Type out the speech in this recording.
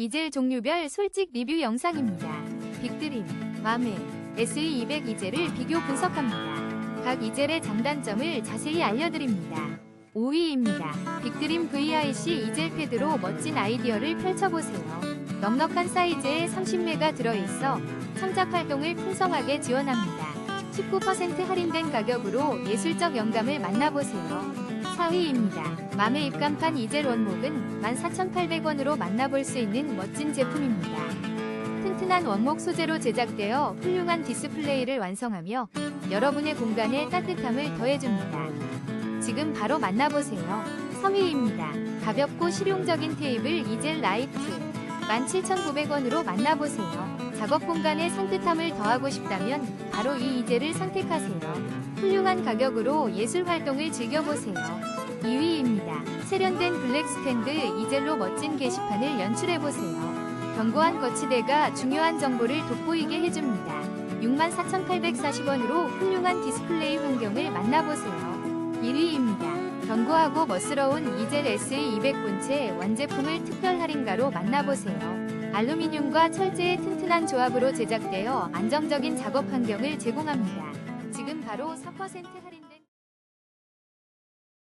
이젤 종류별 솔직 리뷰 영상입니다. 빅드림, 마메, SE200 이젤을 비교 분석합니다. 각 이젤의 장단점을 자세히 알려드립니다. 5위입니다. 빅드림 VIC 이젤 패드로 멋진 아이디어를 펼쳐보세요. 넉넉한 사이즈에 30매가 들어있어 창작 활동을 풍성하게 지원합니다. 19% 할인된 가격으로 예술적 영감을 만나보세요. 4위입니다. 맘의 입간판 이젤 원목은 14,800원으로 만나볼 수 있는 멋진 제품입니다. 튼튼한 원목 소재로 제작되어 훌륭한 디스플레이를 완성하며 여러분의 공간에 따뜻함을 더해줍니다. 지금 바로 만나보세요. 3위입니다. 가볍고 실용적인 테이블 이젤 라이트 17,900원으로 만나보세요. 작업 공간에 산뜻함을 더하고 싶다면 바로 이 이젤을 선택하세요. 훌륭한 가격으로 예술 활동을 즐겨보세요. 2위입니다. 세련된 블랙 스탠드 이젤로 멋진 게시판을 연출해보세요. 견고한 거치대가 중요한 정보를 돋보이게 해줍니다. 64,840원으로 훌륭한 디스플레이 환경을 만나보세요. 1위입니다. 견고하고 멋스러운 이젤 SE200 본체 완제품을 특별 할인가로 만나보세요. 알루미늄과 철제의 튼튼한 조합으로 제작되어 안정적인 작업 환경을 제공합니다. 지금 바로 4% 할인